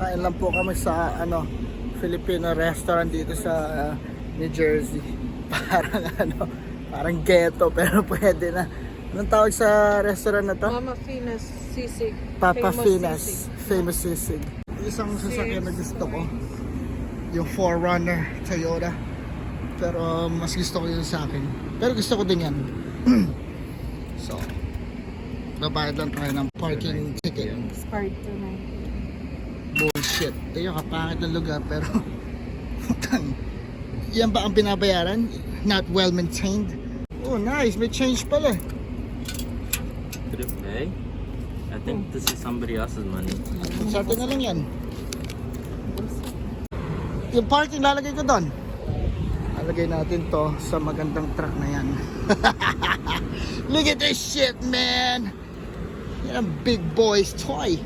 Kain lang po kami sa ano Filipino restaurant dito sa ah, New Jersey. Parang ano, parang ghetto pero pwede na. Anong tawag sa restaurant na to? Mama Finas Sisig. Papa Famous Finas, sisig. famous sisig. Isang sasakyan na gusto ko, yung 4Runner Toyota. Pero mas gusto ko yun sa akin. Pero gusto ko din yan. so, babayad lang tayo ng parking ticket. Expired to Bullshit. Tayo kapangit ng lugar pero putang, yan ba ang binabayaran? Not well maintained? Oh nice, may change pala. Could it pay? I think this is somebody else's money. Sa atin na lang yan. Yung parking lalagay ko doon. Lalagay natin to sa magandang truck na yan. Look at this shit, man! Yan ang big boy's toy.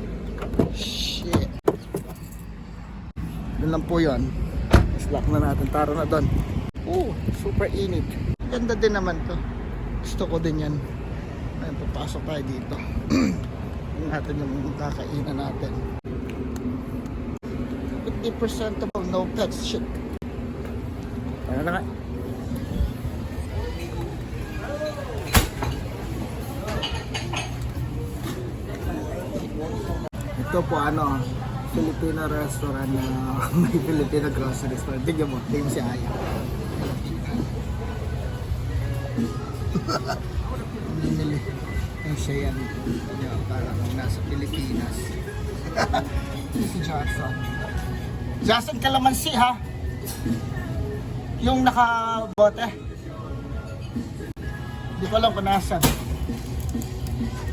Shit. Doon lang po yun. Slack na natin. Taro na doon. Oh, super init. Ganda din naman to. Gusto ko din yan. Ayun, papasok tayo dito. Tingnan natin yung kakainan natin. 50% of no pets shit. Ano na nga? Ito po ano, Filipino restaurant na may Filipino grocery store. Tignan mo, tignan mo si Aya. Bumili. Ang siya yan. Yan, parang nasa Pilipinas. si Johnson. Johnson Calamansi ha? Yung nakabote. Hindi ko alam kung nasan.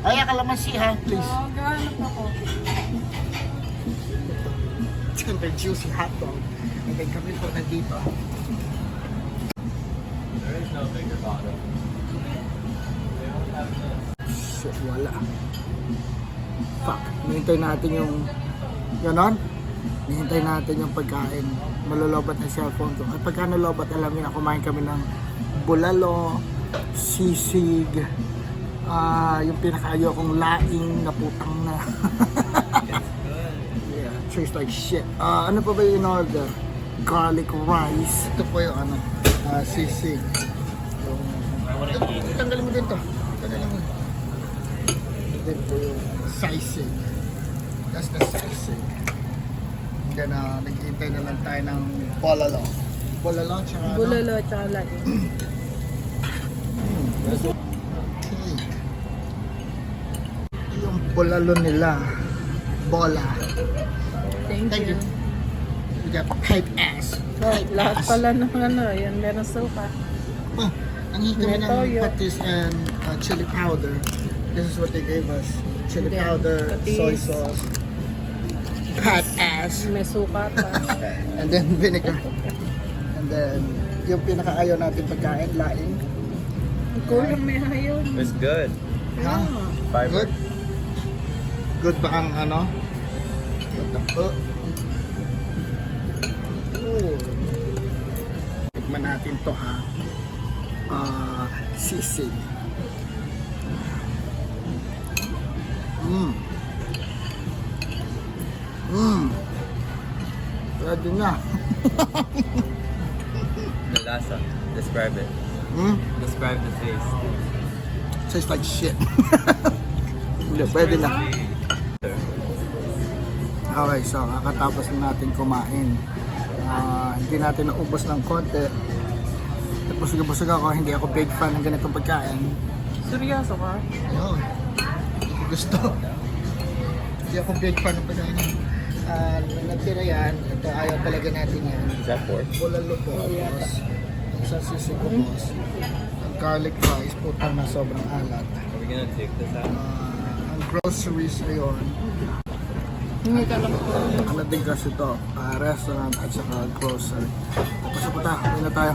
Ay, Calamansi ha, please. Oh, gahanap ako. Tender juicy hot dog. And then kami po nandito. There is no bigger bottle. Shit, wala. Fuck. Hinihintay natin yung... Ganon? Hinihintay natin yung pagkain. Malolobat na cellphone ko. At pagka nalobat, alam niyo na kumain kami ng bulalo, sisig, ah yung pinakaayo kong laing na putang na. tastes like shit. Ah, ano pa ba yung in-order? Garlic rice. Ito po yung ano, ah, sisig. Yung, tanggalin mo din to. Tanggalin mo. Ito po yung sisig. That's the sisig. Then, uh, naghihintay na lang tayo ng bolalo. Bolalo, tsaka ano? Bulalo at saka lagi. Okay. Yung bolalo nila. Bola. Thank, Thank you. you. We got pipe ass. Lahat, Pipe lahat ass. pala ng ano, yan meron suka. Oh, ang kami May ng patis and uh, chili powder. This is what they gave us. Chili then, powder, patis. soy sauce, pat ass, May suka pa. and then vinegar. And then, yung pinakaayaw natin pagkain, laing. Kulang may hayon. It's good. Ha? Fiber. Good? Good ba ang ano? Fuck? Oh. Tikman natin to ha. Ah, sisig. Mmm. Mmm. Pwede na. The lasa. Describe it. Hmm? Describe the taste. Tastes like shit. Hindi, pwede na. Okay, so kakatapos na natin kumain. Ah, hindi natin naubos ng konti. Busog-busog ako, hindi ako big fan ng ganitong pagkain. Seryoso ka? Ayun. Ko gusto. Hindi ako big fan ng pagkain. Ah, uh, natira yan. Ito, ayaw talaga natin yan. Is that pork? Bulalo po. Tapos, sa sisig ko boss. Ang garlic rice, putang na sobrang alat. Are we gonna take this out? Ah, ang groceries ngayon, Hindi ka lang po. ano din kasi ito, ah, restaurant at saka grocery. Tapos pa ta, uwi na tayo.